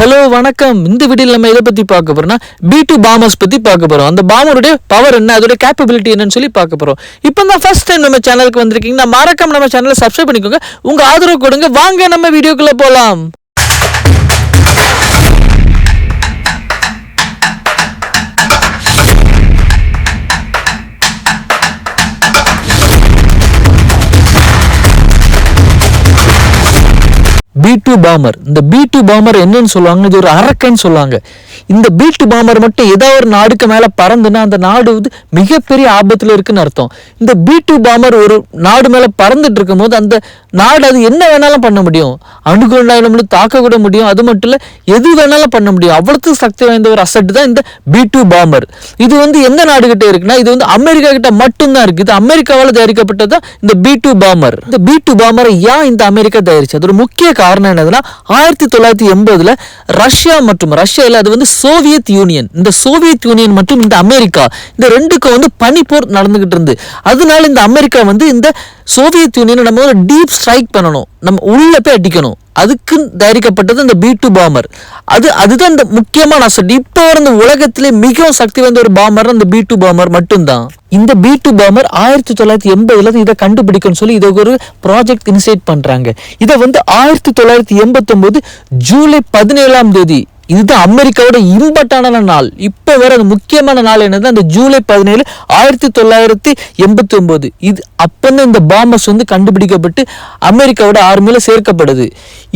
Hello வணக்கம். இந்த வீடியோல நம்ம எதை பற்றி பார்க்க போகிறோம்னா பி டூ பாமர்ஸ் பற்றி பார்க்க போகிறோம் அந்த பாமருடைய பவர் என்ன அதோட கேப்பபிலிட்டி என்னன்னு சொல்லி பார்க்க போகிறோம் இப்போ தான் ஃபர்ஸ்ட் டைம் நம்ம சேனலுக்கு வந்திருக்கீங்கன்னா மறக்காம நம்ம சேனலை சப்ஸ்கிரைப் பண்ணிக்கோங்க. உங்கள் ஆதரவு கொடுங்க. வாங்க நம்ம வீடியோக்குள்ளே போகலாம் பி டூ பாமர் இந்த பி டூ பாமர் என்னன்னு சொல்லுவாங்க இது ஒரு அரக்கன்னு சொல்லுவாங்க. இந்த பி டூ பாமர் மட்டும் ஏதோ ஒரு நாடுக்கு மேலே பறந்துன்னா அந்த நாடு வந்து மிகப்பெரிய ஆபத்தில் இருக்குன்னு அர்த்தம். இந்த பி டூ பாமர் ஒரு நாடு மேலே பறந்துட்டு இருக்கும்போது அந்த நாடு அது என்ன வேணாலும் பண்ண முடியும். அணுகுண்டாயிலும் தாக்க தாக்கக்கூட முடியும். அது மட்டும் இல்லை எது வேணாலும் பண்ண முடியும். அவ்வளோத்துக்கு சக்தி வாய்ந்த ஒரு அசட் தான் இந்த பி டூ பாமர் இது வந்து எந்த நாடுகிட்ட இருக்குன்னா இது வந்து அமெரிக்கா கிட்ட மட்டும்தான் இருக்குது இது அமெரிக்காவால் தயாரிக்கப்பட்டது தான் இந்த பி டூ பாமர் இந்த பி டூ பாமரை ஏன் இந்த அமெரிக்கா தயாரிச்சு? அது ஒரு முக்கிய காரணம் காரணம் என்னதுன்னா ஆயிரத்தி தொள்ளாயிரத்தி எண்பதுல ரஷ்யா மற்றும் ரஷ்யாவில் அது வந்து சோவியத் யூனியன். இந்த சோவியத் யூனியன் மற்றும் இந்த அமெரிக்கா இந்த ரெண்டுக்கும் வந்து பனிப்போர் நடந்துகிட்டு இருந்து. அதனால இந்த அமெரிக்கா வந்து இந்த சோவியத் யூனியனை நம்ம ஒரு டீப் ஸ்ட்ரைக் பண்ணணும். நம்ம உள்ள போய் அடிக்கணும். அதுக்கு தயாரிக்கப்பட்டது இந்த பி டூ பாமர் அது அதுதான் இந்த முக்கியமான அசட் இப்போ இந்த உலகத்திலே மிகவும் சக்தி வாய்ந்த ஒரு பாமர் அந்த பி டூ பாமர் மட்டும்தான். இந்த பி டூ பாமர் ஆயிரத்தி தொள்ளாயிரத்தி எண்பதுல இதை கண்டுபிடிக்கணும்னு சொல்லி இதை ஒரு ப்ராஜெக்ட் இனிஷியேட் பண்றாங்க. இதை வந்து ஆயிரத்தி தொள்ளாயிரத்தி எண்பத்தொம்போது ஜூலை பதினேழாம் தேதி இதுதான் அமெரிக்காவோட இம்பட்டான நாள். இப்போ வேற அது முக்கியமான நாள் என்னது? அந்த ஜூலை பதினேழு ஆயிரத்தி தொள்ளாயிரத்தி எண்பத்தி ஒன்பது இது அப்பதான் இந்த பாம்பஸ் வந்து கண்டுபிடிக்கப்பட்டு அமெரிக்காவோட ஆர்மியில் சேர்க்கப்படுது.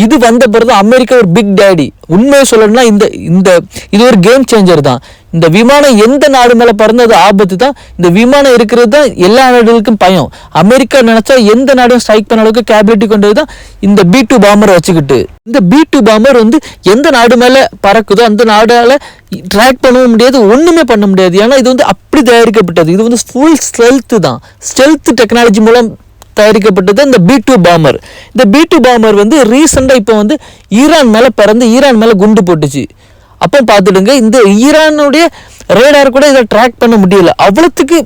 இது வந்த பிறகு அமெரிக்கா ஒரு பிக் டேடி உண்மையை சொல்லணும்னா இந்த இந்த இது ஒரு கேம் சேஞ்சர் தான். இந்த விமானம் எந்த நாடு மேலே பறந்தது ஆபத்து தான். இந்த விமானம் இருக்கிறது தான் எல்லா நாடுகளுக்கும் பயம். அமெரிக்கா நினச்சா எந்த நாடும் ஸ்ட்ரைக் பண்ண அளவுக்கு கேபிலிட்டி கொண்டது தான். இந்த பி டூ பாமர் வச்சுக்கிட்டு. இந்த பி டூ பாமர் வந்து எந்த நாடு மேலே பறக்குதோ அந்த நாடால் ட்ராக் பண்ணவும் முடியாது ஒன்றுமே பண்ண முடியாது. ஏன்னா இது வந்து அப்படி தயாரிக்கப்பட்டது. இது வந்து ஃபுல் ஸ்டெல்த்து தான். ஸ்ட்ரெல்த் டெக்னாலஜி மூலம் தயாரிக்கப்பட்டது இந்த பி டூ பாமர் இந்த பி டூ பாமர் வந்து ரீசெண்டாக இப்போ வந்து ஈரான் மேலே பறந்து ஈரான் மேலே குண்டு போட்டுச்சு. அப்போ பார்த்துடுங்க இந்த ஈரானுடைய ரேடார் கூட இதை ட்ராக் பண்ண முடியல. அவ்வளோத்துக்கு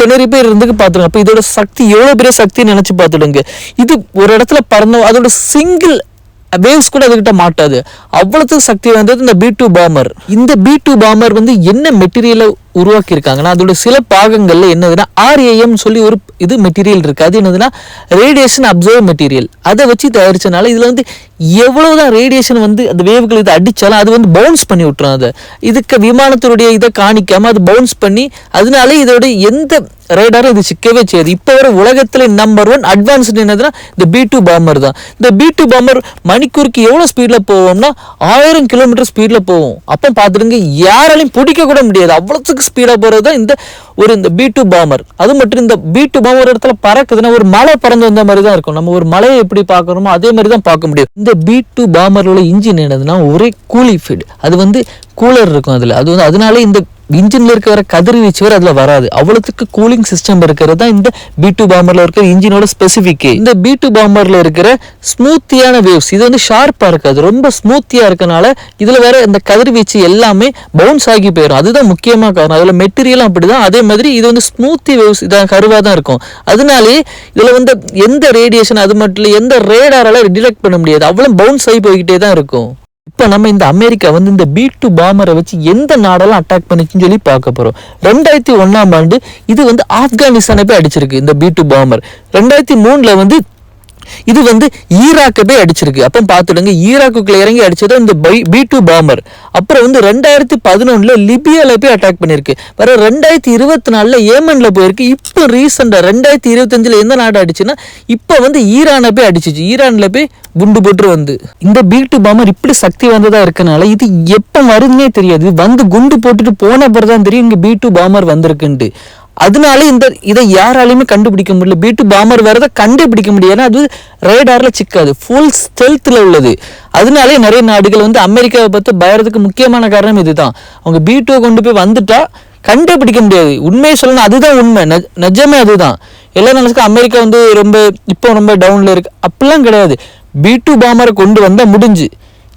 திணறி பேர் இருந்துக்கு பார்த்துருங்க அப்போ இதோட சக்தி எவ்வளோ பெரிய சக்தின்னு நினச்சி பார்த்துடுங்க. இது ஒரு இடத்துல பறந்த அதோட சிங்கிள் வேவ்ஸ் கூட அதுகிட்ட மாட்டாது. அவ்வளோத்துக்கு சக்தி வாய்ந்தது இந்த பி டூ பாமர் இந்த பி டூ பாமர் வந்து என்ன மெட்டீரியலை உருவாக்கியிருக்காங்கன்னா அதோட சில பாகங்களில் என்னதுன்னா ஆர்ஏஎம் சொல்லி ஒரு இது மெட்டீரியல் இருக்குது அது என்னதுன்னா ரேடியேஷன் அப்சர்வ் மெட்டீரியல் அதை வச்சு தயாரிச்சனால இதில் வந்து எவ்வளவுதான் ரேடியேஷன் வந்து அந்த வேவுகள் இதை அடித்தாலும் அது வந்து பவுன்ஸ் பண்ணி விட்டுரும் அதை. இதுக்கு விமானத்தினுடைய இதை காணிக்காமல் அது பவுன்ஸ் பண்ணி அதனால இதோட எந்த ரேடாரும் இது சிக்கவே செய்யாது. இப்போ வர உலகத்தில் நம்பர் ஒன் அட்வான்ஸ்டு என்னதுன்னா இந்த பி டூ பாமர் தான். இந்த பி டூ பாமர் மணிக்கூருக்கு எவ்வளோ ஸ்பீடில் போவோம்னா ஆயிரம் கிலோமீட்டர் ஸ்பீடில் போவோம் அப்போ பார்த்துடுங்க யாராலையும் பிடிக்க கூட முடியாது. அவ்வளோத்துக்கு ஸ்பீடாக போகிறது தான் இந்த ஒரு இந்த பி டூ பாமர் அது மட்டும் இந்த பி டூ பாமர் ஒரு இடத்துல பறக்குதுன்னா ஒரு மலை பறந்து வந்த மாதிரி தான் இருக்கும். நம்ம ஒரு மலையை எப்படி பார்க்குறோமோ அதே மாதிரி தான் பார்க்க முடியும். இந்த பி டூ பாம்பரில் உள்ள இன்ஜின் என்னதுன்னா ஒரே கூலி ஃபீட் அது வந்து கூலர் இருக்கும் அதில். அது வந்து அதனால இந்த இன்ஜின்ல இருக்கிற வர கதிர்வீச்சு வரை அதில் வராது. அவ்வளோத்துக்கு கூலிங் சிஸ்டம் இருக்கிறது தான் இந்த பி டூ பாம்பரில் இருக்கிற இன்ஜினோட ஸ்பெசிஃபிக்கே இந்த பி டூ பாம்பரில் இருக்கிற ஸ்மூத்தியான வேவ்ஸ் இது வந்து ஷார்ப்பாக இருக்காது. ரொம்ப ஸ்மூத்தியாக இருக்கனால இதில் வேற இந்த கதிர்வீச்சு எல்லாமே பவுன்ஸ் ஆகி போயிடும் அதுதான் முக்கியமாக காரணம். அதில் மெட்டீரியலும் அப்படி தான் அதே மாதிரி இது வந்து ஸ்மூத்தி வேவ்ஸ் இதான் கருவாக தான் இருக்கும். அதனாலே இதில் வந்து எந்த ரேடியேஷன் அது மட்டும் இல்லை எந்த ரேடாரால டிடெக்ட் பண்ண முடியாது. அவ்வளோ பவுன்ஸ் ஆகி போய்கிட்டே தான் இருக்கும். இப்போ நம்ம இந்த அமெரிக்கா வந்து இந்த பி டூ பாமரை வச்சு எந்த நாடெல்லாம் அட்டாக் பண்ணிச்சுன்னு சொல்லி பார்க்க போகிறோம் ரெண்டாயிரத்தி ஒன்றாம் ஆண்டு இது வந்து ஆப்கானிஸ்தானை போய் அடிச்சிருக்கு இந்த பி டூ பாமர் ரெண்டாயிரத்தி மூணில் வந்து இது வந்து ஈராக்கை போய் அடிச்சிருக்கு. அப்போ பார்த்துடுங்க ஈராக்குக்குள்ள இறங்கி அடிச்சது இந்த பி டூ பாமர். அப்புறம் வந்து ரெண்டாயிரத்தி பதினொன்னுல லிபியாவில் போய் அட்டாக் பண்ணியிருக்கு. வேற ரெண்டாயிரத்தி இருபத்தி நாலுல ஏமன்ல போயிருக்கு. இப்போ ரீசெண்டாக ரெண்டாயிரத்தி இருபத்தஞ்சில் எந்த நாடு அடிச்சுன்னா இப்போ வந்து ஈரானை போய் அடிச்சிச்சு. ஈரானில் போய் குண்டு போட்டு வந்து. இந்த பி டூ பாமர் இப்படி சக்தி வாய்ந்ததாக இருக்கனால இது எப்போ வருதுன்னே தெரியாது. வந்து குண்டு போட்டுட்டு போன பிறகுதான் தெரியும் இங்கே பி டூ பாமர் வந்திருக்குன்ட்டு. அதனால இந்த இதை யாராலையுமே கண்டுபிடிக்க முடியல. பீட்டு டூ பாமர் வரதை கண்டுபிடிக்க முடியாது அது ரேடாரில் சிக்காது. ஃபுல் ஸ்டெல்த்தில் உள்ளது. அதனாலே நிறைய நாடுகள் வந்து அமெரிக்காவை பார்த்து பயறதுக்கு முக்கியமான காரணம் இதுதான். அவங்க பி டூ கொண்டு போய் வந்துட்டா கண்டுபிடிக்க முடியாது. உண்மையை சொல்லணும் அதுதான் உண்மை. நிஜமே அதுதான். எல்லா நினைச்சுக்க அமெரிக்கா வந்து ரொம்ப இப்போ ரொம்ப டவுனில் இருக்கு. அப்படிலாம் கிடையாது. பீட்டு டூ பாமரை கொண்டு வந்தால் முடிஞ்சு.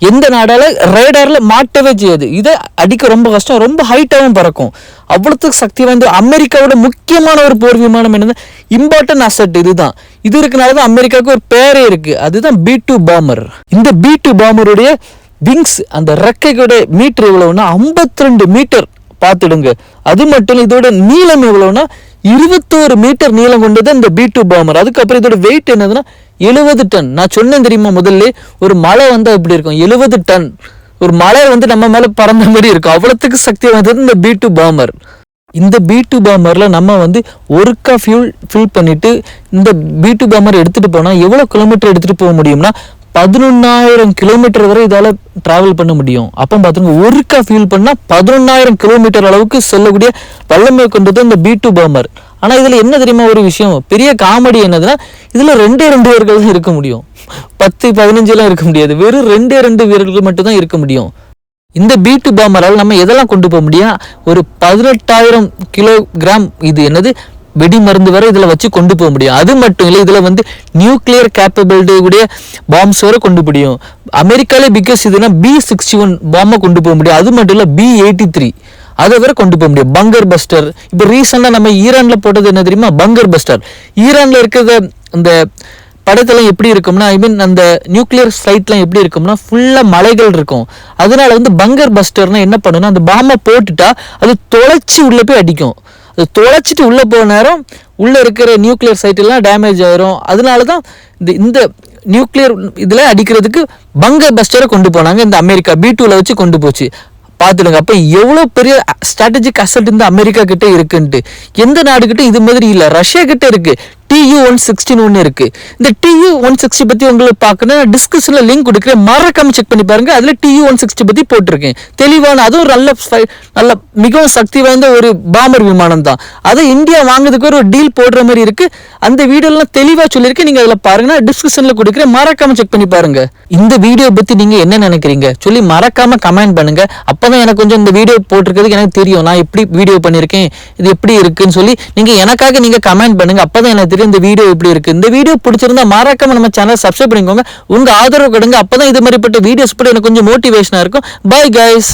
எந்த நாடால ரேடாரில் மாட்டவே செய்யாது. இதை அடிக்க ரொம்ப கஷ்டம். ரொம்ப ஹைட்டாகவும் பறக்கும். அவ்வளோத்துக்கு சக்தி வாய்ந்த அமெரிக்காவோட முக்கியமான ஒரு போர் விமானம் என்னது? இம்பார்ட்டன்ட் அசட் இதுதான். இது இருக்கனால தான் அமெரிக்காவுக்கு ஒரு பேரே இருக்குது அதுதான் பி டூ பாமர் இந்த பி டூ பாமருடைய விங்ஸ் அந்த ரெக்கையோட மீட்டர் எவ்வளோன்னா ஐம்பத்தி ரெண்டு மீட்டர் பார்த்துடுங்க. அது மட்டும் இதோட நீளம் எவ்வளோன்னா இருபத்தோரு மீட்டர் நீளம் கொண்டது இந்த பி டூ பாமர் அதுக்கப்புறம் இதோட வெயிட் என்னதுன்னா எழுபது டன். நான் சொன்னேன் தெரியுமா முதல்ல ஒரு மலை வந்து எப்படி இருக்கும்? எழுபது டன். ஒரு மலை வந்து நம்ம மேலே பறந்த மாதிரி இருக்கும். அவ்வளோத்துக்கு சக்தி வாய்ந்தது இந்த பி டூ பாமர் இந்த பி டூ பாமர்ல நம்ம வந்து ஒருக்கா ஃபியூல் ஃபில் பண்ணிவிட்டு இந்த பி டூ பாமர் எடுத்துகிட்டு போனால் எவ்வளோ கிலோமீட்டர் எடுத்துகிட்டு போக முடியும்னா பதினொன்னாயிரம் கிலோமீட்டர் வரை இதால் ட்ராவல் பண்ண முடியும். அப்போ பாத்துங்க ஒருக்கா ஃபியூல் பண்ணால் பதினொன்னாயிரம் கிலோமீட்டர் அளவுக்கு செல்லக்கூடிய வல்லமை கொண்டது இந்த பி டூ பாமர் ஆனால் இதில் என்ன தெரியுமா ஒரு விஷயம்? பெரிய காமெடி என்னதுன்னா இதில் ரெண்டே ரெண்டு வீரர்கள் தான் இருக்க முடியும். பத்து பதினஞ்செல்லாம் இருக்க முடியாது. வெறும் ரெண்டே ரெண்டு வீரர்கள் மட்டும்தான் இருக்க முடியும். இந்த பீட்டு பாமரால் நம்ம எதெல்லாம் கொண்டு போக முடியும்? ஒரு பதினெட்டாயிரம் கிலோகிராம் இது என்னது? வெடி மருந்து வரை இதில் வச்சு கொண்டு போக முடியும். அது மட்டும் இல்லை இதில் வந்து நியூக்ளியர் கேப்பபிலிட்டி உடைய பாம்ஸ் வரை கொண்டு முடியும். அமெரிக்காலே பிகாஸ் இதுனா பி சிக்ஸ்டி ஒன் பாம்பை கொண்டு போக முடியும். அது மட்டும் இல்லை பி எயிட்டி த்ரீ அதை வரை கொண்டு போக முடியும். பங்கர் பஸ்டர் இப்போ ரீசெண்டாக நம்ம ஈரானில் போட்டது என்ன தெரியுமா? பங்கர் பஸ்டர் ஈரானில் இருக்கிறத அந்த படத்தெல்லாம் எப்படி இருக்கும்னா ஐ மீன் அந்த நியூக்ளியர் சைட்லாம் எப்படி இருக்கும்னா ஃபுல்லாக மலைகள் இருக்கும். அதனால வந்து பங்கர் பஸ்டர்னா என்ன பண்ணுன்னா அந்த பாம்பை போட்டுட்டா அது தொலைச்சி உள்ளே போய் அடிக்கும். அது தொலைச்சிட்டு உள்ளே போன நேரம் உள்ளே இருக்கிற நியூக்ளியர் சைட் எல்லாம் டேமேஜ் ஆயிரும். அதனால தான் இந்த இந்த நியூக்ளியர் இதில் அடிக்கிறதுக்கு பங்கர் பஸ்டரை கொண்டு போனாங்க. இந்த அமெரிக்கா பி டூவில் வச்சு கொண்டு போச்சு. பார்த்துடுங்க அப்போ எவ்வளோ பெரிய ஸ்ட்ராட்டஜிக் அசட் இந்த அமெரிக்கா கிட்டே இருக்குன்ட்டு. எந்த நாடு கிட்ட இது மாதிரி இல்லை. ரஷ்யா கிட்டே இருக்கு. டியூ ஒன் சிக்ஸ்டின்னு ஒன்று இருக்கு. இந்த டியூ ஒன் சிக்ஸ்டி பற்றி உங்களுக்கு பார்க்கணும் டிஸ்கஷனில் லிங்க் கொடுக்குறேன். மறக்காமல் செக் பண்ணி பாருங்க. அதில் டியூ ஒன் சிக்ஸ்டி பற்றி போட்டிருக்கேன். தெளிவான அதுவும் நல்ல நல்ல மிகவும் சக்தி வாய்ந்த ஒரு பாமர் விமானம் தான். அது இந்தியா வாங்குறதுக்கு ஒரு டீல் போடுற மாதிரி இருக்கு. அந்த வீடியோலாம் தெளிவாக சொல்லியிருக்கேன். நீங்கள் அதில் பாருங்கன்னா டிஸ்கஷனில் கொடுக்குறேன். மறக்காமல் செக் பண்ணி பாருங்கள் இந்த வீடியோ பத்தி நீங்கள் என்ன நினைக்கிறீங்க? சொல்லி மறக்காம கமெண்ட் பண்ணுங்க. தான் எனக்கு கொஞ்சம் இந்த வீடியோ போட்டிருக்கிறதுக்கு எனக்கு தெரியும். நான் எப்படி வீடியோ பண்ணியிருக்கேன் இது எப்படி இருக்குன்னு சொல்லி நீங்க எனக்காக நீங்க கமெண்ட் பண்ணுங்க. அப்பதான் எனக்கு தெரியும் இந்த வீடியோ எப்படி இருக்கு. இந்த வீடியோ பிடிச்சிருந்தா மறக்காம நம்ம சேனல் சப்ஸ்கிரைப் பண்ணிக்கோங்க. உங்க ஆதரவு கொடுங்க. அப்பதான் இது மாதிரிப்பட்ட வீடியோஸ் போட்டு எனக்கு கொஞ்சம் மோட்டிவேஷனா இருக்கும். Bye guys